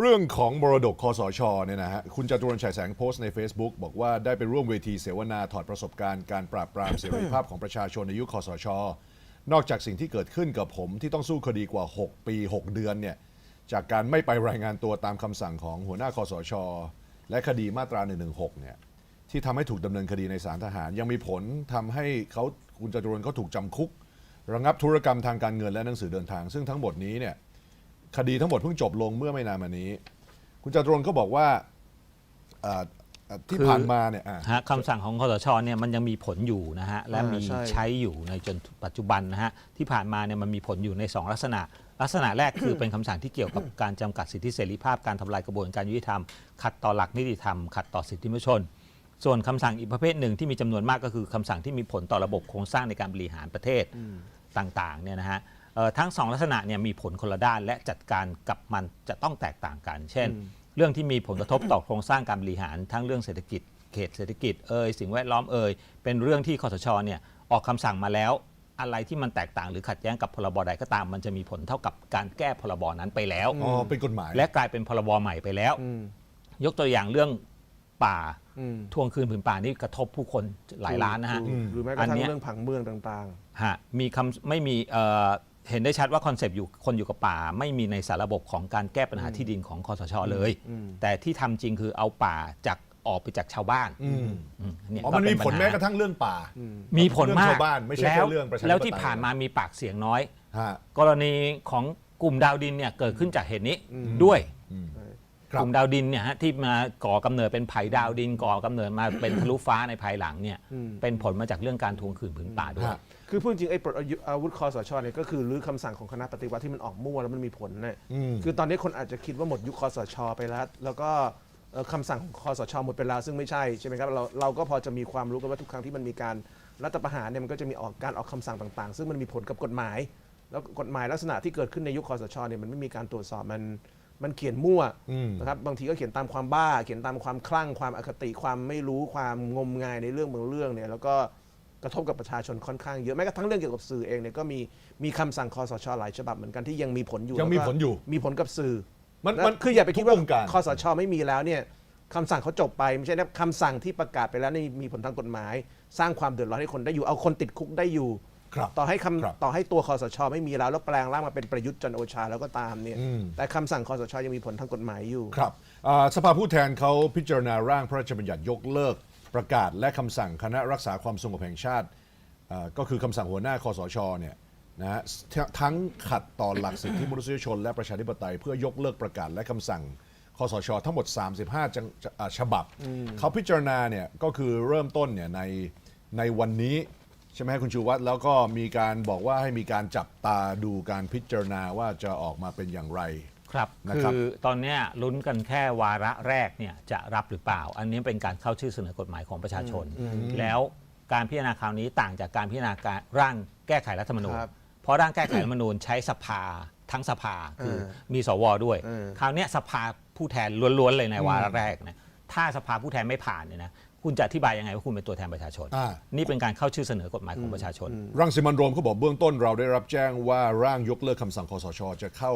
เรื่องของมรดกคอสชเนี่ยนะฮะคุณจตุรนฉายแสงโพสต์ใน Facebook บอกว่าได้ไปร่วมเวทีเสวนาถอดประสบการณ์การปราบปรามเสรีภาพของประชาชนในยุคคอสช นอกจากสิ่งที่เกิดขึ้นกับผมที่ต้องสู้คดีกว่า 6 ปี 6 เดือนเนี่ยจากการไม่ไปรายงานตัวตามคำสั่งของหัวหน้าคอสช และคดีมาตรา 116 เนี่ยที่ทำให้ถูกดำเนินคดีในศาลทหาร ยังมีผลทำให้เขาคุณจตุรนเขาถูกจำคุก ระงับธุรกรรมทางการเงินและหนังสือเดินทาง ซึ่งทั้งหมดนี้เนี่ย คดีทั้งหมดเพิ่งจบลงเมื่อไม่นานมานี้ คุณจตุรนต์ก็บอกว่าเอ่อเอ่อที่คือผ่านมาเนี่ยอะ ฮะคำสั่งของคอสชเนี่ยมันยังมีผลอยู่นะฮะและอ่ามีใช่ ใช้อยู่ในจนปัจจุบันนะฮะที่ผ่านมาเนี่ยมันมีผลอยู่ใน 2 ลักษณะ ลักษณะแรกคือ เป็นคำสั่งที่เกี่ยวกับการจำกัดสิทธิเสรีภาพการทำลายกระบวนการยุติธรรม ขัดต่อหลักนิติธรรม ขัดต่อสิทธิมนุษยชน ส่วนคำสั่งอีกประเภทหนึ่งที่มีจำนวนมากก็คือคำสั่งที่มีผลต่อระบบโครงสร้างในการบริหารประเทศต่างๆเนี่ยนะฮะเอ่อ ทั้งสองลักษณะเนี่ยมีผลคนละด้านและจัดการกับมันจะต้องแตกต่างกัน เช่น เรื่องที่มีผลกระทบต่อโครงสร้างการบริหารทั้งเรื่องเศรษฐกิจเขตเศรษฐกิจเอ่ยสิ่งแวดล้อมเอ่ยเป็นเรื่องที่คอสชเนี่ยออกคำสั่งมาแล้ว อะไรที่มันแตกต่างหรือขัดแย้งกับพรบใดก็ตาม มันจะมีผลเท่ากับการแก้พรบนั้นไปแล้วอ๋อเป็นกฎหมาย และกลายเป็นพรบใหม่ไปแล้วอืมยกตัวอย่างเรื่องป่าอืมทวงคืนผืนป่านี่กระทบผู้คนหลายล้านนะฮะถูกหรือแม้กอัระนทั่งเนี้ยเรื่องผังเมืองต่างฮะมีคำไม่มี เอ่อเห็นได้ชัดว่าคอนเซปต์อยู่คนอยู่กับป่า ไม่มีในสารระบบของการแก้ปัญหาที่ดินของคอสชเลย อืม แต่ที่ทำจริงคือเอาป่าจากออกไปจากชาวบ้านอืม อืมเนี่ยอ๋อมันมีก็ผเป็ลปัญหาแม้กระทั่งเรื่องป่า มีผลมากเรื่องชาวบ้านไม่ใช่แค่แล้วเรื่องประชาธิปไตย แล้วที่ผ่านมามีปากเสียงน้อย ฮะ กรณีของกลุ่มดาวดินเนี่ยเกิดขึ้นจากเหตุนี้ด้วยครั กบลุ่มดาวดินเนี่ยฮะที่มาก่อกำเนิดเป็นไผ่ดาวดิน ก่อกำเนิดมาเป็นทะลุฟ้าในภายหลังเนี่ยเป็นผลมาจากเรื่องการทวงคืนผืนป่าด้วยฮะๆคือพูดจริงไอ้ปลดอาวุธคอสชเนี่ยก็คือรื้อคำสั่งของคณะปฏิวัติที่มันออกมั่วแล้วมันมีผลเนี่ยอืมคือตอนนี้คนอาจจะคิดว่าหมดยุคคอสชไปแล้ว แล้วก็เอ่อคำสั่งของคอสชหมดไปแล้วซึ่งไม่ใช่ใช่ไหมครับเราเราก็พอจะมีความรู้กันว่าทุกครั้งที่มันมีการรัฐประหารเนี่ยมันก็จะมีออกการออกคำสั่งต่าง ๆ ซึ่งมันมีผลกับกฎหมาย แล้วกฎหมายลักษณะที่เกิดขึ้นในยุคคอสชเนี่ยมันไม่มีการตรวจสอบมัน มันเขียนมั่วอืม นะครับบางทีก็เขียนตามความบ้า เขียนตามความคลั่งความอคติความไม่รู้ความงมงายในเรื่องบางเรื่องเนี่ยแล้วก็กระทบกับประชาชนค่อนข้างเยอะแม้กระทั่งเรื่องเกี่ยวกับสื่อเองเนี่ยก็มีมีคำสั่งคอสชหลายฉบับเหมือนกันที่ยังมีผลอยู่ยังมีแล้วก็ผลอยู่ มีผลกับสื่อ มันและมันคืออย่าไปคิดว่าทุกองค์การ คอสชไม่มีแล้วเนี่ยคำสั่งเขาจบไปไม่ใช่นะคำสั่งที่ประกาศไปแล้วนี่มีผลทางกฎหมาย สร้างความเดือดร้อนให้คนได้อยู่ เอาคนติดคุกได้อยู่ ครับต่อให้คำครับต่อให้ตัวคอสช ไม่มีแล้วแล้วแปลงร่างมาเป็นประยุทธ์จันทร์โอชาแล้วก็ตามเนี่ยอืม แต่คำสั่งคอสช ยังมีผลทางกฎหมายอยู่ ครับอ่าสภาผู้แทนเขาพิจารณาร่างพระราชบัญญัติยกเลิก ประกาศและคำสั่งคณะรักษาความสงบแห่งชาติอ่าก็คือคำสั่งหัวหน้าคอสชเนี่ยนะฮะททั้งขัดต่อหลักสิทธิมนุษยชนและประชาธิปไตย เพื่อยกเลิกประกาศและคำสั่งคอสช ทั้งหมด 35จังอ่าฉบับ เขาพิจารณาเนี่ยก็คือเริ่มต้นเนี่ยในในวันนี้ ใช่ไหมคุณชูวัตรแล้วก็มีการบอกว่าให้มีการจับตาดูการพิจารณาว่าจะออกมาเป็นอย่างไร ครับนะครับ คือตอนเนี้ยลุ้นกันแค่วาระแรกเนี่ยจะรับหรือเปล่า อันนี้เป็นการเข้าชื่อเสนอกฎหมายของประชาชน แล้วการพิจารณาคราวนี้ต่างจากการพิจารณาการร่างแก้ไขรัฐธรรมนูญครับเพราะร่างแก้ไขรัฐธรรมนูญใช้สภาทั้งสภาคือเออมีสวด้วย เออ คราวเนี้ยสภาผู้แทนล้วนๆเลยในวาระแรกนะถ้าสภาผู้แทนไม่ผ่านเนี่ยนะ คุณจะอธิบายยังไงว่าคุณเป็นตัวแทนประชาชน อ่า นี่เป็นการเข้าชื่อเสนอกฎหมายของประชาชน รังสิมันต์โรมเขาบอกเบื้องต้นเราได้รับแจ้งว่าร่างยกเลิกคำสั่งคอสช จะเข้า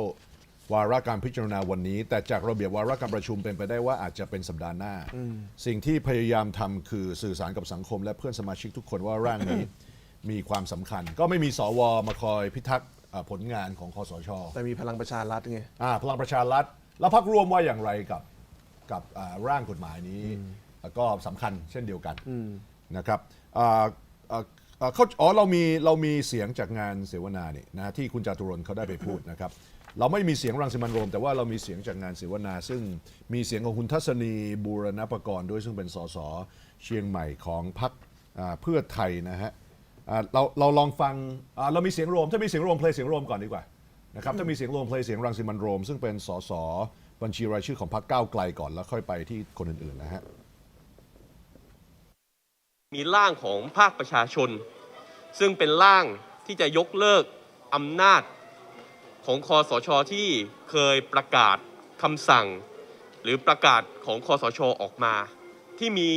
วาระการพิจารณาวันนี้ แต่จากระเบียบวาระการประชุมเป็นไปได้ว่าอาจจะเป็นสัปดาห์หน้า สิ่งที่พยายามทำคือสื่อสารกับสังคม และเพื่อนสมาชิกทุกคนว่าร่างนี้ มีความสำคัญ ก็ไม่มีสวมาคอยพิทักษ์อ่าผลงานของคอสช แต่มีพลังประชารัฐไง อ่าพลังประชารัฐแล้วพักรวมว่าอย่างไรกับกับอ่าร่างกฎหมายนี้ ก็สำคัญเช่นเดียวกันนะครับอ่าอ่าอ่าเขาอ๋อเรามีเรามีเสียงจากงานเสวนานี่นะที่คุณจาตุรนต์เขาได้ไปพูดนะครับเราไม่มีเสียงรังสิมันต์โรม แต่ว่าเรามีเสียงจากงานเสวนา ซึ่งมีเสียงของคุณทัศนีบูรณประกรณ์ด้วยซึ่งเป็นสสเชียงใหม่ของพรรคอ่าเพื่อไทยนะฮะอ่าเราเราลองฟังอ่าเรามีเสียงรวมถ้ามีเสียงรวมเพลงเสียงรวมก่อนดีกว่านะครับถ้ามีเสียงรวมเพลงเสียงรังสิมันต์โรม ซึ่งเป็นสสบัญชีรายชื่อของพรรคก้าวไกลก่อนแล้วค่อยไปที่คนอื่นๆนะฮะ มีร่างของภาคประชาชน ซึ่งเป็นร่างที่จะยกเลิกอำนาจของคอสชที่เคยประกาศคำสั่ง หรือประกาศของคอสชออกมา ที่มี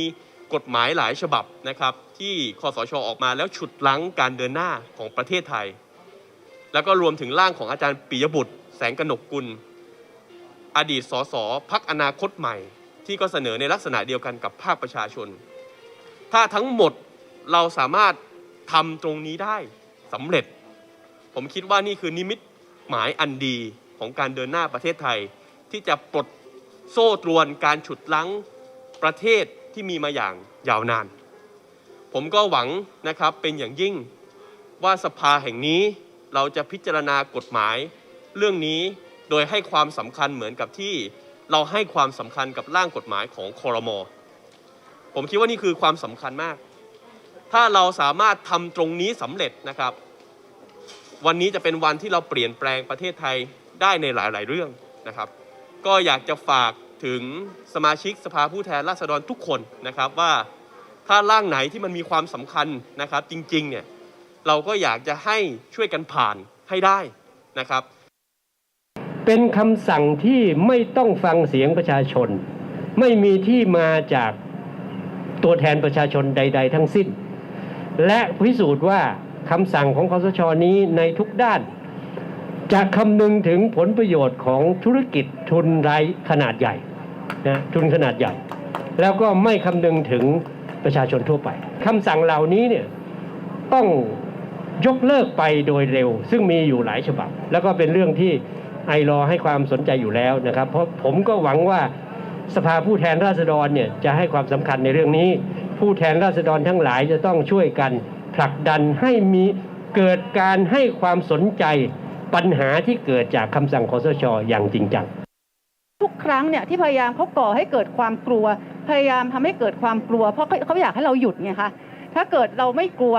กฎหมายหลายฉบับนะครับที่คอสชออกมาแล้วฉุดลั้งการเดินหน้าของประเทศไทย แล้วก็รวมถึงร่างของอาจารย์ปิยบุตร แสงกนกกุล อดีตสสพักอนาคตใหม่ ที่ก็เสนอในลักษณะเดียวกันกับภาคประชาชน ถ้าทั้งหมดเราสามารถทำตรงนี้ได้สำเร็จ ผมคิดว่านี่คือนิมิตหมายอันดีของการเดินหน้าประเทศไทย ที่จะปลดโซ่ตรวนการฉุดลั้งประเทศที่มีมาอย่างยาวนาน ผมก็หวังนะครับเป็นอย่างยิ่งว่าสภาแห่งนี้เราจะพิจารณากฎหมาย เรื่องนี้โดยให้ความสำคัญเหมือนกับที่เราให้ความสำคัญกับร่างกฎหมายของคอรมอ ผมคิดว่านี่คือความสำคัญมาก ถ้าเราสามารถทำตรงนี้สำเร็จนะครับ วันนี้จะเป็นวันที่เราเปลี่ยนแปลงประเทศไทยได้ในหลาย ๆ เรื่องนะครับ ก็อยากจะฝากถึงสมาชิกสภาผู้แทนราษฎรทุกคนนะครับว่าถ้าร่างไหนที่มันมีความสำคัญนะครับ จริง ๆ เนี่ยเราก็อยากจะให้ช่วยกันผ่านให้ได้นะครับ เป็นคำสั่งที่ไม่ต้องฟังเสียงประชาชน ไม่มีที่มาจาก ตัวแทนประชาชนใด ๆ ทั้งสิ้น และพิสูจน์ว่าคำสั่งของคอสชนี้ในทุกด้าน จะคำนึงถึงผลประโยชน์ของธุรกิจทุนรายขนาดใหญ่นะทุนขนาดใหญ่ แล้วก็ไม่คำนึงถึงประชาชนทั่วไปคำสั่งเหล่านี้เนี่ยต้องยกเลิกไปโดยเร็ว ซึ่งมีอยู่หลายฉบับ แล้วก็เป็นเรื่องที่ไอรอให้ความสนใจอยู่แล้วนะครับ เพราะผมก็หวังว่า สภาผู้แทนราษฎรเนี่ยจะให้ความสำคัญในเรื่องนี้ ผู้แทนราษฎรทั้งหลายจะต้องช่วยกันผลักดันให้มีเกิดการให้ความสนใจปัญหาที่เกิดจากคำสั่งคอสช อย่างจริงจังทุกครั้งเนี่ยที่พยายามเขาก่อให้เกิดความกลัว พยายามทำให้เกิดความกลัว เพราะเขาอยากให้เราหยุดไงคะถ้าเกิดเราไม่กลัว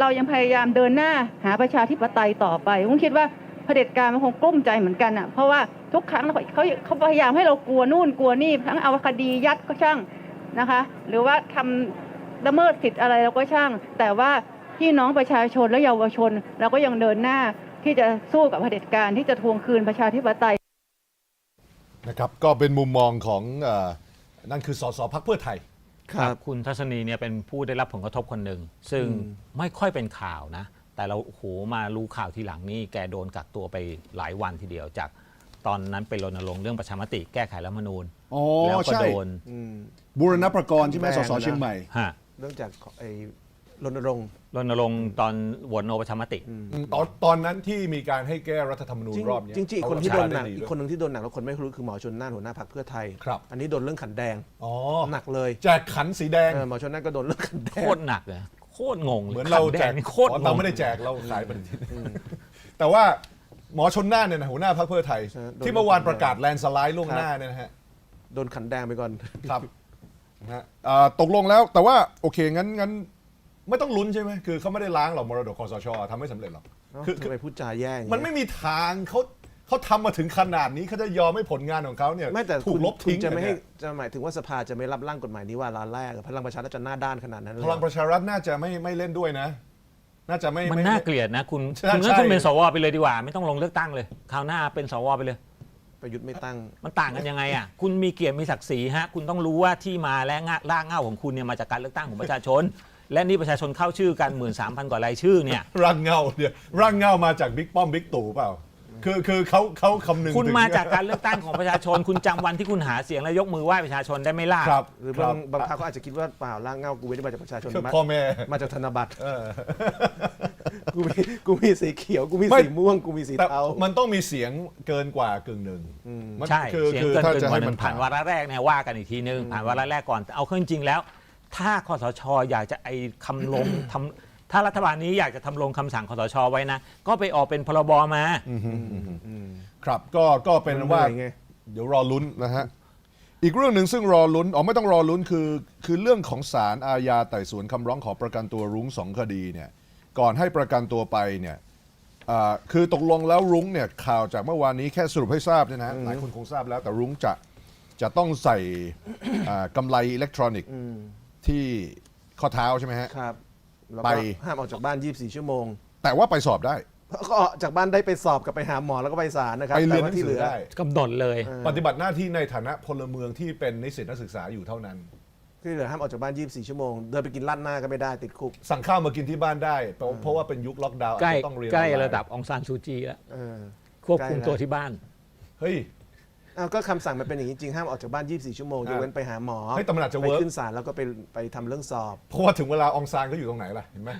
เรายังพยายามเดินหน้าหาประชาธิปไตยต่อไปผมคิดว่าเผด็จการมันคงกลุ้มใจเหมือนกันอะเพราะว่า ทุกครั้งเขาเขาเขาพยายามให้เรากลัวนู่นกลัวนี่ทั้งเอาคดียัดก็ช่างนะคะ หรือว่าทำละเมิดสิทธิ์อะไรเราก็ช่าง แต่ว่าพี่น้องประชาชนและเยาวชน เราก็ยังเดินหน้าที่จะสู้กับเผด็จการที่จะทวงคืนประชาธิปไตยนะครับก็เป็นมุมมองของเออนั่นคือสสพักเพื่อไทยครับคุณทัศนีเนี่ยเป็นผู้ได้รับผลกระทบคนหนึ่งซึ่งไม่ค่อยเป็นข่าวนะ แต่เราโอ้โหมารู้ข่าวทีหลังนี่แกโดนกักตัวไปหลายวันทีเดียวจาก ตอนนั้นเป็นรณรงค์เรื่องประชามติแก้ไขรัฐธรรมนูญ อ๋อแล้วก็ใช่โดนบูรณประกรณ์ใช่ไหมแบนสสนะเชียงใหม่ ฮะเรื่องจากไอ้รณรงค์ รณรงค์ตอนโหวตโนประชามติ ตอนตอนนั้นที่มีการให้แก้รัฐธรรมนูญจริงรอบเนี้ยจริงๆอีกคนที่เขาโดนหนักใช้ได้อีด้วยกคนหนึ่งที่โดนหนักแล้วคนไม่รู้คือหมอชนน่านหัวหน้าพรรคเพื่อไทย ครับ อันนี้โดนเรื่องขันแดงอ๋อหนักเลยแจกขันสีแดง เออหมอชนน่านก็โดนเรื่องขันแดโคง ตรหนักเลยโคตรงงลยเหมือนเราขัดแจดกงนี่โคตรอ๋องงเราไม่ได้แจกเราขายปฏิทินแต่ว่า หมอชนน่านเนี่ยนะหัวหน้าพรรคเพื่อไทย ใช่โดน ที่เมื่อวานประกาศแลนด์สไลด์ล่วงหน้าเนี่ยนะฮะโดนขันแดงไปก่อน ครับนะฮะอ่าตกลงแล้วแต่ว่าโอเคงั้นงั้นไม่ต้องลุ้นใช่ไหมคือเขาไม่ได้ล้างหรอกมรดกคอสชทำไม่สำเร็จหรอกคือ ทำไมพูดจาแย่อย่างเงี้ย มันไม่มีทางเขาเขาทำมาถึงขนาดนี้เขาจะยอมให้ผลงานของเขาเนี่ยไม่แต่ถูคุกณลบทิ้งคุณจะไม่ให้เนี่ยจะหมายถึงว่าสภาจะไม่รับร่างกฎหมายนี้ว่าลาแรกพลังประชารัฐจะหน้าด้านขนาดนั้นเลยพลังประชารัฐน่าจะไม่ไม่เล่นด้วยนะ น่าจะไม่มันไม่ น่าเกลียดนะคุณใช่คุณงั้นใช่คุณเป็นสวไปเลยดีกว่า ไม่ต้องลงเลือกตั้งเลยคราวหน้าเป็นสวไปเลย ประยุทธ์ไม่ตั้ง มันต่างกันยังไงอะ คุณมีเกียรติมีศักดิ์ศรีฮะ คุณต้องรู้ว่าที่มาและงะล่างเง่าของคุณเนี่ยมาจากการเลือกตั้งของประชาชน และนี่ประชาชนเข้าชื่อกันหมื่นสามพันกว่ารายชื่อเนี่ยร่างเงาเนี่ยร่างเงามาจากบิ๊กป้อมบิ๊กตู่เปล่า คือคือเขาเขาคำนึงคุณถึง มาจากการเลือกตั้งของประชาชน คุณจำวันที่คุณหาเสียงแล้วยกมือไหว้ประชาชนได้ไหมล่ะ ครับหรือครับางบางพรรคก็อาจจะคิดว่าเปล่าร่างเงากูไม่ได้มาจากประชาชนคือมาพ่อแม่ มาจากธนบัตรเออ กูมีกูมีสีเขียว กูมีไม่ สีม่วง กูมีสีแต่เทามันต้องมีเสียงเกินกว่ากึ่งหนึ่งมันใช่ คือเสียงคือเกินถ้าเกินจะกว่าให้หนึ่มันงผ่านวาระแรกเนี่ยว่ากันอีกทีนึงผ่านวาระแรกก่อนแต่เอาเข้าจริงๆแล้ว ถ้าคอสชอยากจะไอ้คำลง ทำ ถ้ารัฐบาลนี้อยากจะทำลงคำสั่งคอสชไว้นะ ก็ไปออกเป็นพรบมา ครับก็ก็เป็นว่า มันเหนื่อยไง เดี๋ยวรอลุ้นนะฮะ อีกเรื่องหนึ่งซึ่งรอลุ้นอ๋อไม่ต้องรอลุ้นคือ คือเรื่องของศาลอาญาไต่สวนคำร้องขอประกันตัวรุ้งสองคดีเนี่ยก่อนให้ประกันตัวไปเนี่ยอ่าคือตกลงแล้วรุ้งเนี่ยข่าวจากเมื่อวานนี้แค่สรุปให้ทราบเนี่ยนะหลายคนคงทราบแล้วแต่รุ้งจะจะต้องใส่ อ่ากำไรอิเล็กทรอนิกส์ที่ข้อเท้าใช่ไหมฮะ ครับ แล้วไป ก็ห้ามออกจากบ้าน 24 ชั่วโมงแต่ว่าไปสอบได้ก็ออกจากบ้านได้ไปสอบกับไปหาหมอแล้วก็ไปศาลนะครับไปเรียนหแต่นัว่างที่สืเหอลือได้ กำหนดเลย ปฏิบัติหน้าที่ในฐานะพลเมืองที่เป็นนิสิตนักศึกษาอยู่เท่านั้น ที่เหลือห้ามออกจากบ้าน 24 ชั่วโมง เดินไปกินร้านหน้าก็ไม่ได้ติดคุกสั่งข้าวมากินที่บ้านได้เพราะเพราะว่าเป็นยุคล็อกดาวน์ใกล้อาจจะต้องเรียนใกล้ออนไน์ระดับองซานซูจีแล้วเออควบคุมใกล้แล้วตัวที่บ้าน เฮ้ย อ้าวก็คำสั่งมันเป็นอย่างนี้จริงห้ามออกจากบ้าน 24 ชั่วโมงยกเว้นไปหาหมอเฮ้ยแต่มันอาจจะไป work ขึ้นศาลแล้วก็ไปไปทำเรื่องสอบ เพราะว่าถึงเวลาอองซานก็อยู่ตรงไหนล่ะเห็นไหม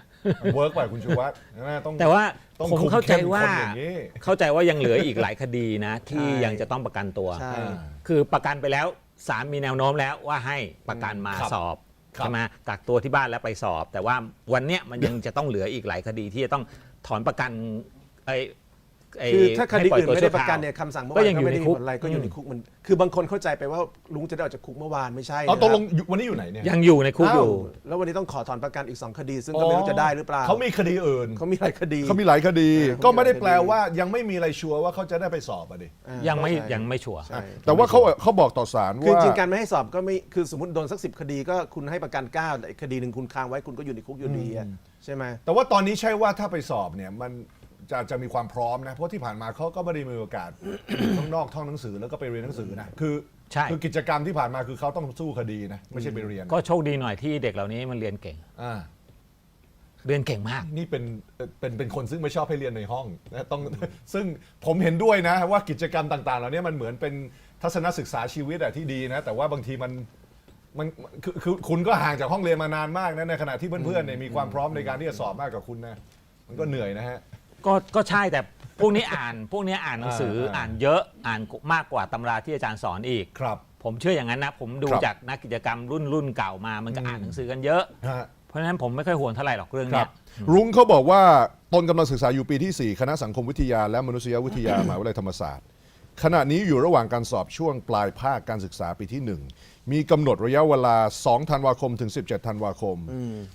เวิร์กไปคุณชูวัฒน์ใช่ไหมต้อง แต่ว่าต้องผมคุมเข้าใจเข้มว่าข้นอย่างนี้ เข้าใจว่ายังเหลืออีกหลายคดีนะ ที่ใช่ ยังจะต้องประกันตัว ใช่ อ่า คือประกันไปแล้วศาลมีแนวโน้มแล้วว่าให้ประกันมาครับสอบครับ ใช่ไหมกักตัวที่บ้านแล้วไปสอบ แต่ว่าวันเนี้ยมันยังจะต้องเหลืออีกหลายคดีที่จะต้องถอนประกันไอ้ ไอ้คือถ้าคดีให้ปล่ยอื่นตัวไม่ได้ชั่วประกันคาวเนี่ยคำสั่งเมื่อก็วานยังก็อยู่ไม่ได้ในมีคุกผลอะไรก็อยู่ในคุกมัน คือบางคนเข้าใจไปว่าลุงจะได้ออกจากคุกเมื่อวานไม่ใช่เอานะตกลงอยู่วันนี้อยู่ไหนเนี่ยยังอยู่ในคุกอยู่อ้าวแล้ววันนี้ต้องขอถอนประกันอีก2คดี ซึ่งก็ไม่รู้จะได้หรือเปล่าเขามีคดีอื่นเขามีหลายคดีเขามีหลายคดีเออเขามีก็ไม่ได้หลายคดีแปลว่ายังไม่มีอะไรชัวร์ว่าเขาจะได้ไปสอบอะดิ อ่ายังไม่ใช่ ยังไม่ชัวร์ ใช่ แต่ว่าเขาเขาบอกต่อศาลคือว่า จริงๆการไม่ให้สอบก็ไม่คือสมมติโดนสักสิคดีก็คุณให้ประกัน9แต่อีกคดีหนึ่งคุณค้างไว้คุณก็อยู่ในคุกอยู่ดีอะใช่ไหมแต่ว่าตอนนี้ใช่ว่าถ้าไปสอบเนี่ยมัน จะจะมีความพร้อมนะ เพราะที่ผ่านมาเขาก็ไม่ได้มีโอกาส อยู่ข้างนอกท่องหนังสือแล้วก็ไปเรียนหนังสือนะคือใช่ คือกิจกรรมที่ผ่านมาคือเขาต้องสู้คดีนะไม่ใช่ไปเรียนก็โชคดีหน่อยที่เด็กเหล่านี้มันเรียนเก่ง อ่าเรียนเก่งมาก นี่เป็นเอ่อเป็นเป็นคนซึ่งไม่ชอบให้เรียนในห้องนะต้อง ซึ่งผมเห็นด้วยนะ ว่ากิจกรรมต่างๆเหล่านี้มันเหมือนเป็นทัศนศึกษาชีวิตอะที่ดีนะ แต่ว่าบางทีมันมันคือคือคุณก็ห่างจากห้องเรียนมานานมากนะในขณะที่เพื่อนๆเนี่ยมีความพร้อมในการที่จะสอบมากกว่าคุณนะมันก็เหนื่อยนะฮะ ก็ก็ใช่แต่พวกนี้อ่าน พวกนี้อ่านหนังสืออ่า อ่านเยอะอ่านมากกว่าตำราที่อาจารย์สอนอีก ครับ ผมเชื่ออย่างนั้นนะ ผมดูครับจากนักกิจกรรมรุ่นรุ่นเก่ามา มันก็อ่านหนังสือกันเยอะ ฮะ เพราะฉะนั้นผมไม่ค่อยห่วงเท่าไหร่หรอกเรื่องคเนี้รับย รุ้งเขาบอกว่าตนกำลังศึกษาอยู่ปีที่ 4 คณะสังคมวิทยาและมนุษยวิทยามหาวิทยาลัยธรรมศาสตร์ ขณะนี้อยู่ระหว่างการสอบช่วงปลายภาคการศึกษาปีที่ 1 มีกำหนดระยะเวลา 2 ธันวาคมถึง 17 ธันวาคม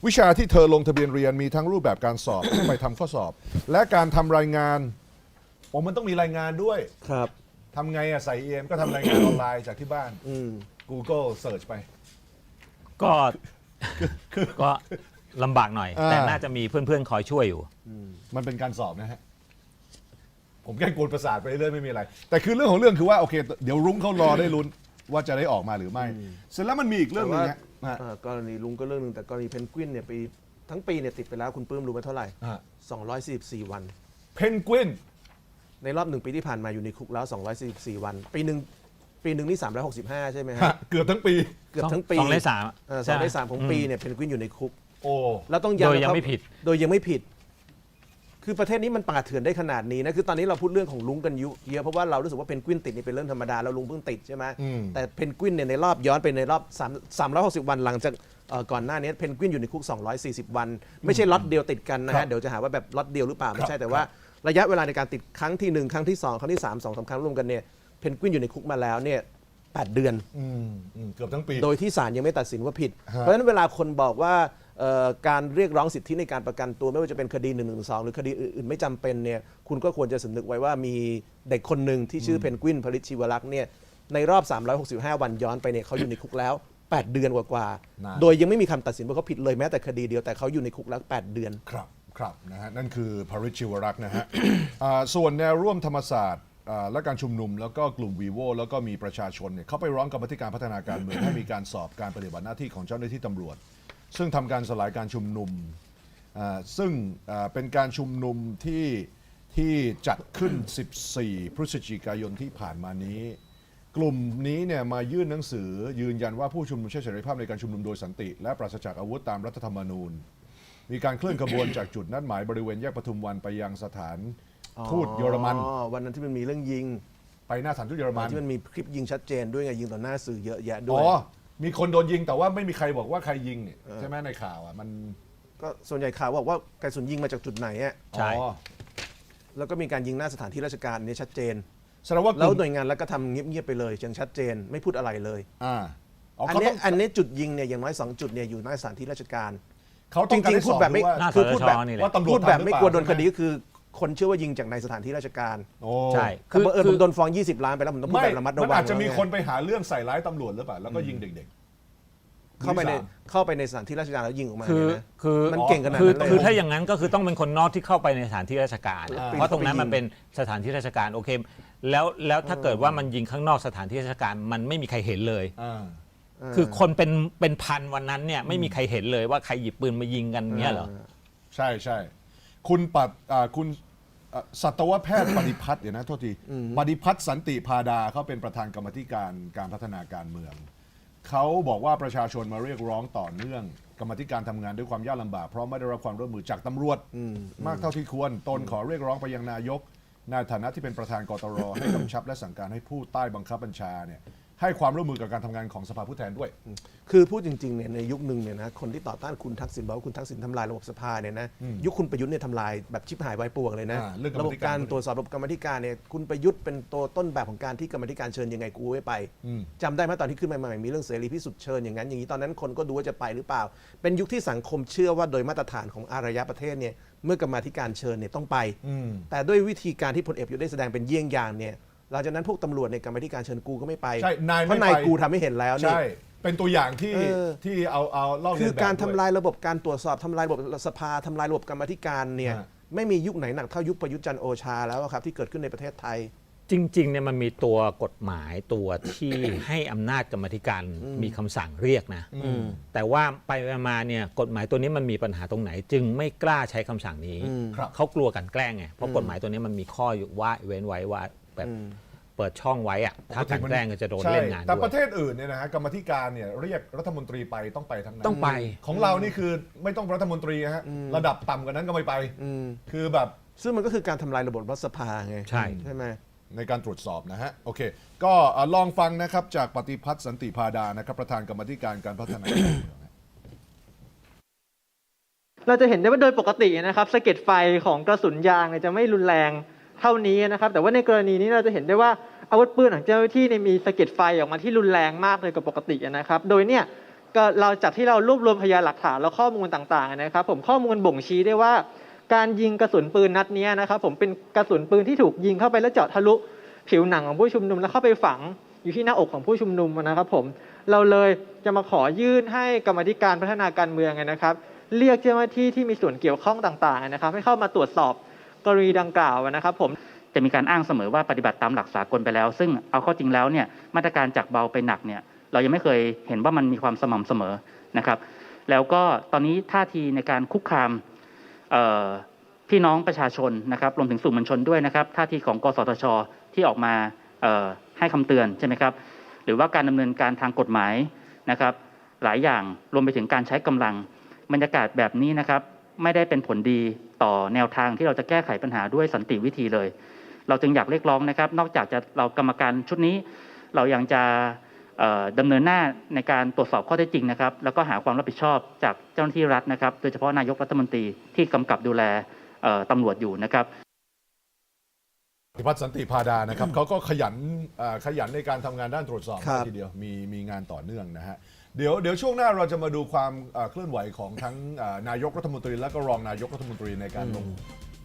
วิชาที่เธอลงทะเบียนเรียนมีทั้งรูปแบบการสอบ ไปทำข้อสอบ และการทำรายงานโอ้มันต้องมีรายงานด้วยครับทำไงอะใส่เอ็มก็ทำรายงานออนไลน์จากที่บ้าน อืม Google Search ไป ก็ก็ลำบากหน่อยอ่าแต่น่าจะมีเพื่อนๆคอยช่วยอยู่ มันเป็นการสอบนะฮะ ผมแค่กวนประสาทไปเรื่อยไม่มีอะไร แต่คือเรื่องของเรื่องคือว่าโอเค เดี๋ยวรุ้งเขารอได้ลุ้นว่าจะได้ออกมาหรือไม่ เสร็จแล้วมันมีอีกเรื่องหนึงฮะฮะ เอ่อกรณีลุงก็เรื่องหนึ่งแต่กรณีเพนกวินเนี่ยปีทั้งปีเนี่ยติดไปแล้วคุณปื้มรู้ไหมเท่าไหร่ ฮะ 244 วัน เพนกวินในรอบหนึ่งปีที่ผ่านมาอยู่ในคุกแล้ว 244 วัน ปีหนึ่งปีหนึ่งนี่365 ใช่ไหมฮะฮะเกือบทั้งปี เกือบทั้งปีสองในสามเออสใช่องไหในสามของปีเนี่ยเพนกวินอยู่ในคุก โอ้ แล้วต้องย้ำโดยนะยังครับไม่ผิด โดยยังไม่ผิด คือประเทศนี้มันป่าเถื่อนได้ขนาดนี้นะคือตอนนี้เราพูดเรื่องของลุงกันยุเยอะเพราะว่าเรารู้สึกว่าเพนกวินติดนี่เป็นเรื่องธรรมดาแล้วลุงเพิ่งติดใช่ไหมอืมแต่เพนกวินเนี่ยในรอบย้อนไปในรอบ3 360 วันหลังจากเอ่อก่อนหน้านี้เพนกวินอยู่ในคุก 240 วัน ไม่ใช่ล็อตเดียวติดกันนะครัฮะบเดี๋ยวจะหาว่าแบบล็อตเดียวหรือเปล่าไม่ใช่ครับแต่ว่าระยะเวลาในการติดครั้งที่หนึ่งครั้งที่สองครั้งที่สามสองสามครั้งรวมกันเนี่ยเพนกวินอยู่ในคุกมาแล้วเนี่ยแปดเดือนอืมอืมเกือบทั้งปี โดยที่ศาลยังไม่ตัดสินว่าผิดฮะเพราะฉะนั้นเวลาคนบอกว่าเอ่อ การเรียกร้องสิทธิในการประกันตัวไม่ว่าจะเป็นคดี1นึหรือคดีอื่นๆ ไม่จำเป็นเนี่ยคุณก็ควรจะสำนึกไว้ว่ามีเด็กคนหนึ่งที่ชื่อเพนกวินผลิตชีวรักษ์เนี่ยในรอบ 365 วันย้อนไปเนี่ยเขาอยู่ในคุกแล้ว 8 เดือนกว่านานๆโดยยังไม่มีคำตัดสินว่าเขาผิดเลยแม้แต่คดีเดียวแต่เขาอยู่ในคุกแล้ว 8 เดือนครับครับนะฮะนั่นคือพริชชิวรักษ์นะฮะอ่าส่วนแนวร่วมธรรมศาสตร์อ่าและการชุมนุมแล้วก็กลุ่มวีโวแล้วก็มีประชาชนเนี่ยเขาไปร้องกรรมธิการพัฒนาการเมืองให้มีการสอบการปฏิบัติหน้าที่ของเจ้าหน้าที่ตำรวจ ซึ่งทำการสลายการชุมนุมอ่าซึ่งอ่าเป็นการชุมนุมที่ที่จัดขึ้น 14 พฤศจิกายนที่ผ่านมานี้ กลุ่มนี้เนี่ยมายื่นหนังสือยืนยันว่าผู้ชุมนุมใช้เสรีภาพในการชุมนุมโดยสันติ และปราศจากอาวุธตามรัฐธรรมนูญ มีการเคลื่อนขบวนจากจุดนัดหมายบริเวณแยกปทุมวันไปยังสถานทูตเยอรมัน อ๋อวันนั้นที่มันมีเรื่องยิงไปหน้าสถานทูตเยอรมัน ที่มันมีคลิปยิงชัดเจนด้วยไงยิงต่อหน้าสื่อเยอะแยะด้อ๋วยอ มีคนโดนยิงแต่ว่าไม่มีใครบอกว่าใครยิงเนี่ยใช่ไหมในข่าวอะมันก็ส่วนใหญ่ข่าวบอกว่ากระสุนยิงมาจากจุดไหนอะใช่ อ๋อแล้วก็มีการยิงหน้าสถานที่ราชการอันนี้ชัดเจน แสดงว่ากแล้วลุ่มหน่วยงานแล้วก็ทำเงียบๆไปเลยยังชัดเจนไม่พูดอะไรเลย อ่าอ๋ออันเขาเนี้ต้ยองอันเนี้ยจุดยิงเนี่ยอย่างน้อยสองจุดเนี่ยอยู่หน้าสถานที่ราชการ เขาต้องการจริงๆให้พูดแบบไม่สอว่าหน้าคืสอพูดชแบบ นี่แหละ ว่าตำรวจพูดแบบทำหรือไม่เปล่ากลัวโดนใช่คไหมดีก็คือ คนเชื่อว่ายิงจากในสถานที่ราชการโอ้ใช่ คือเออคืผมโดนฟ้อง 20 ล้านไปแล้วผมต้องพูดไม่แบบระมัดระมันวังอาจจะมีแล้วไงคนไปหาเรื่องใส่ร้ายตำรวจหรือเปล่าแล้วก็ยิงเด็ก เข้าไปในมือสาม เข้าไปในสถานที่ราชการแล้วยิงออกมาคือเนี่ยนะ คือมันเก่งขนาดคือนั้นเลยคือถ้าอย่างนั้นก็คือต้องเป็นคนนอกที่เข้าไปในสถานที่ราชการ อ่า เพราะตรงนั้นมันเป็นสถานที่ราชการโอเค แล้วแล้วถ้าเกิดว่ามันยิงข้างนอกสถานที่ราชการมันไม่มีใครเห็นเลย ๆอ่า คือคนเป็นเป็นพันวันนั้นเนี่ยไม่มีใครเห็นเลยว่าใครหยิบปืนมายิงกันเงี้ยเหรอ ใช่ใช่ คุณปัดอ่าคุณเอ่อสัตวแพทย์ ปฏิพัฒน์เดี๋ยวนะโทษทีปฏิพัฒน์สันติพาดาเขาเป็นประธานกรรมธิการการพัฒนาการเมือง เขาบอกว่าประชาชนมาเรียกร้องต่อเนื่องกรรมธิการทำงานด้วยความยากลำบากเพราะไม่ได้รับความร่วมมือจากตำรวจมากเท่าที่ควรตนขอเรียกร้องไปยังนายกในฐานะที่เป็นประธานกตรให้กำชับและสั่งการให้ผู้ใต้บังคับบัญชาเนี่ย ให้ความร่วมมือกับการทำงานของสภาผู้แทนด้วย คือพูดจริงๆเนี่ยในยุคหนึ่งเนี่ยนะคนที่ต่อต้านคุณทักษิณบอกว่าคุณทักษิณทำลายระบบสภาเนี่ยนะยุคคุณประยุทธ์เนี่ยทำลายแบบชิบหายไวายป่วงเลยนะอ่าเรื่องกรรระมบบธิการการตรวจสอบระบบกรรมธิการเนี่ยคุณประยุทธ์เป็นตัวต้นแบบของการที่กรรมธิการเชิญยังไงกูไม่ไปจำได้ไหมตอนที่ขึ้นมาใหม่ๆมีเรื่องเสรีพิสุทธิ์เชิญอย่างนั้นอย่างนี้ตอนนั้นคนก็ดูว่าจะไปหรือเปล่า เป็นยุคที่สังคมเชื่อว่าโดยมาตรฐานของอารยประเทศเนี่ยเมื่อกรรมาธิการเชิญเนี่ยต้องไป แต่ด้วยวิธีการที่พลเอกประยุทธ์ได้แสดงเป็นเยี่ยงอย่างเนี่ย หลังจากนั้นพวกตำรวจในกรรมาธิการเชิญกูก็ไม่ไปใช่นายไม่เพราะนายไปกูทำให้เห็นแล้วนี่ ใช่ เป็นตัวอย่างที่เออ ที่เอาเอาเล่าคือเลียนแบบการทำด้วย ลายระบบการตรวจสอบทำลายระบบสภาทำลายระบบกรรมาธิการเนี่ยฮะ ไม่มียุคไหนหนักเท่ายุคประยุทธ์จันทร์โอชาแล้วอะครับที่เกิดขึ้นในประเทศไทย จริงๆเนี่ยมันมีตัวกฎหมายตัวที่ ให้อำนาจกรรมธิการมีคำสั่งเรียกนะ แต่ว่าไปมาเนี่ยกฎหมายตัวนี้มันมีปัญหาตรงไหน จึงไม่กล้าใช้คำสั่งนี้ ครับ เขากลัวกันแกล้งไงเพราะกฎหมายตัวนี้มันมีข้ออยู่ว่าเว้นไว้ว่าแบบ เปิดช่องไว้อะถ้ากันแกล้งก็จะโดนใช่เล่นงานแต่ด้ปวย ระเทศอื่นเนี่ยนะฮะกรรมธิการเนี่ยเรียกรัฐมนตรีไปต้องไปทั้งนั้นต้องไป ของเรานี่คือไม่ต้องรัฐมนตรีฮะระดับต่ำกว่านั้นก็ไม่ไปคือแบบซึ่งมันก็คือการทำลายระบบรัฐสภาไงใช่ ใช่ไหม ในการตรวจสอบนะฮะโอเค ก็อะลองฟังนะครับจากปฏิพัฒน์สันติพาดานะครับประธานกรรมธิการการพัฒนา การเมืองฮะเราจะเห็นได้ว่าโดยปกตินะครับสะเก็ดไฟของกระสุนยางเนี่ยจะไม่รุนแรง เท่านี้นะครับ แต่ว่าในกรณีนี้เราจะเห็นได้ว่าอาวุธปืนของเจ้าหน้าที่เนี่ยมีสะเก็ดไฟออกมาที่รุนแรงมากเลยกว่าปกตินะครับ โดยเนี่ยก็เราจากที่เรารวบรวมพยานหลักฐานและข้อมูลต่างๆนะครับ ผมข้อมูลบ่งชี้ได้ว่า การยิงกระสุนปืนนัดนี้นะครับ ผมเป็นกระสุนปืนที่ถูกยิงเข้าไปแล้วเจาะทะลุผิวหนังของผู้ชุมนุมแล้วเข้าไปฝังอยู่ที่หน้าอกของผู้ชุมนุมนะครับ ผมเราเลยจะมาขอยื่นให้กรรมธิการพัฒนาการเมืองนะครับ เรียกเจ้าหน้าที่ที่มีส่วนเกี่ยวข้องต่างๆนะครับ ให้เข้ามาตรวจสอบ กรณีดังกล่าวนะครับผมจะมีการอ้างเสมอว่าปฏิบัติตามหลักสากลไปแล้ว ซึ่งเอาเข้าจริงแล้วเนี่ยมาตรการจากเบาไปหนักเนี่ยเรายังไม่เคยเห็นว่ามันมีความสม่ำเสมอนะครับ แล้วก็ตอนนี้ท่าทีในการคุกคามพี่น้องประชาชนนะครับรวมถึงสื่อมวลชนด้วยนะครับ ท่าทีของกสทช ที่ออกมาให้คำเตือนใช่ไหมครับหรือว่าการดำเนินการทางกฎหมายนะครับ หลายอย่างรวมไปถึงการใช้กำลังบรรยากาศแบบนี้นะครับ ไม่ได้เป็นผลดีต่อแนวทางที่เราจะแก้ไขปัญหาด้วยสันติวิธีเลย เราจึงอยากเรียกร้องนะครับ นอกจากจะเรากรรมการชุดนี้ เรายังจะเอ่อดำเนินหน้าในการตรวจสอบข้อเท็จจริงนะครับ แล้วก็หาความรับผิดชอบจากเจ้าหน้าที่รัฐนะครับ โดยเฉพาะนายกรัฐมนตรีที่กำกับดูแลเอ่อตำรวจอยู่นะครับปฏิพัฒน์สันติพาดานะครับเขาก็ขยันเอ่อขยันในการทำงานด้านตรวจสอบครับทีเดียวมีมีงานต่อเนื่องนะฮะ เดี๋ยวเดี๋ยวช่วงหน้าเราจะมาดูความเอ่อเคลื่อนไหวของทั้งเอ่อนายกรัฐมนตรีและก็รองนายกรัฐมนตรีในการลง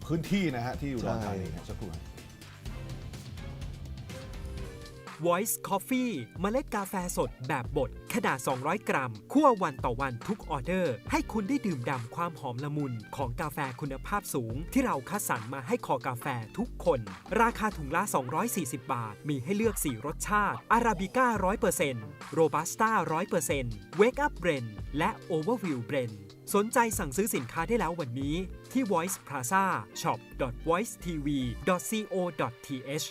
พื้นที่นะฮะที่อุดรธานีครับสักครู่ครับ Voice Coffee เมล็ดกาแฟสดแบบบด ขนาด 200 กรัม คั่ววันต่อวันทุกออเดอร์ ให้คุณได้ดื่มด่ำความหอมละมุน ของกาแฟคุณภาพสูง ที่เราคัดสรรมาให้คอกาแฟทุกคน ราคาถุงละ 240 บาท มีให้เลือก 4 รสชาติ อาราบิก้า 100%โรบัสต้า 100% Wake Up Blend และ Overview Blend สนใจสั่งซื้อสินค้าได้แล้ววันนี้ที่ Voice Plaza shop voice tv co th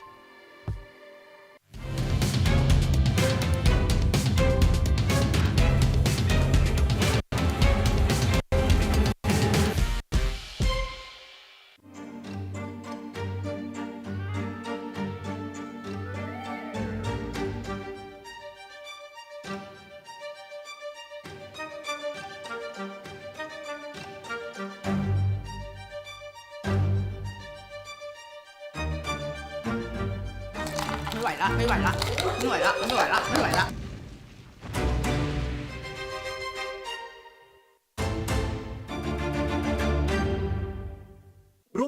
ไหวละไม่ไหวละไม่ไหวละไม่ไหวละ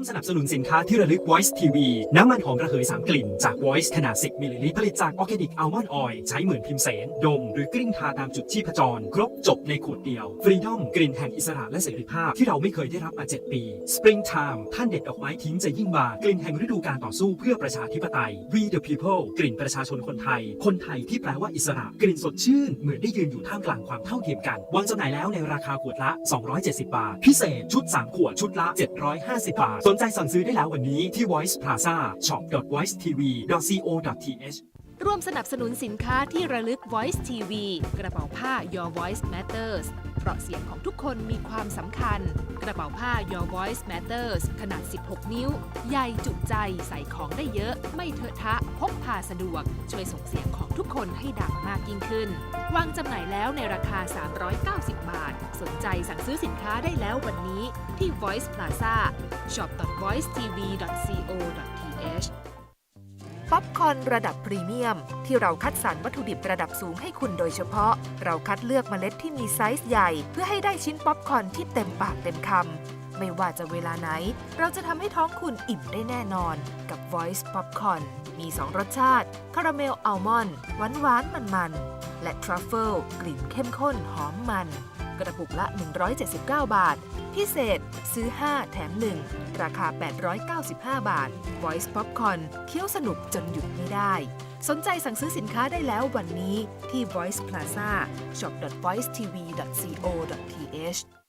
วมสนับสนุนสินค้าที่ระลึก Voice TV น้ำมันหอมระเหย3กลิ่นจาก Voice ขนาด 10 มิลลิลิตรผลิตจากออร์แกนิกอัลมอนด์ออยล์ใช้เหมือนพิมพ์เสน ดม หรือกลิ้งทาตามจุดชีพจร ครบจบในขวดเดียว Freedom กลิ่นแห่งอิสระและเสรีภาพที่เราไม่เคยได้รับมา 7 ปี Springtime ท่านเด็ดดอกไม้ทิ้งจะยิ่งบานกลิ่นแห่งฤดูการต่อสู้เพื่อประชาธิปไตย We the People กลิ่นประชาชนคนไทย คนไทยที่แปลว่าอิสระ กลิ่นสดชื่นเหมือนได้ยืนอยู่ท่ามกลางความเท่าเทียมกันวางจำหน่ายแล้วในราคาขวดละ 270 บาท พิเศษชุด 3 ขวดชุดละ 750 บาทนใจสั่งซื้อได้แล้ววันนี้ที่ Voice Plaza shop.voicetv.co.th ร่วมสนับสนุนสินค้าที่ระลึก Voice TV กระเป๋าผ้า Your Voice Matters เพราะเสียงของทุกคนมีความสำคัญ กระเป๋าผ้า Your Voice Matters ขนาด 16 นิ้ว ใหญ่จุใจใส่ของได้เยอะ ไม่เถอะทะพกพาสะดวก ช่วยส่งเสียงของทุกคนให้ดังมากยิ่งขึ้น วางจำหน่ายแล้วในราคา 390 บาท สนใจสั่งซื้อสินค้าได้แล้ววันนี้ที่ Voice Plaza shop.voicetv.co.th ป๊อปคอนระดับพรีเมียม ที่เราคัดสรรวัตถุดิบระดับสูงให้คุณโดยเฉพาะ เราคัดเลือกเมล็ดที่มีไซส์ใหญ่ เพื่อให้ได้ชิ้นป๊อปคอนที่เต็มปากเต็มคำไม่ว่าจะเวลาไหน เราจะทำให้ท้องคุณอิ่มได้แน่นอนกับ Voice Popcorn มี 2 รสชาติ คาราเมลอัลมอนด์หวานหวานมันมันๆและทรัฟเฟิลกลิ่นเข้มข้นหอมมัน กระปุกละ 179 บาท พิเศษ ซื้อ 5 แถม 1 ราคา 895 บาท Voice Popcorn เคี้ยวสนุกจนหยุดไม่ได้ สนใจสั่งซื้อสินค้าได้แล้ววันนี้ที่ Voice Plaza shop.voicetv.co.th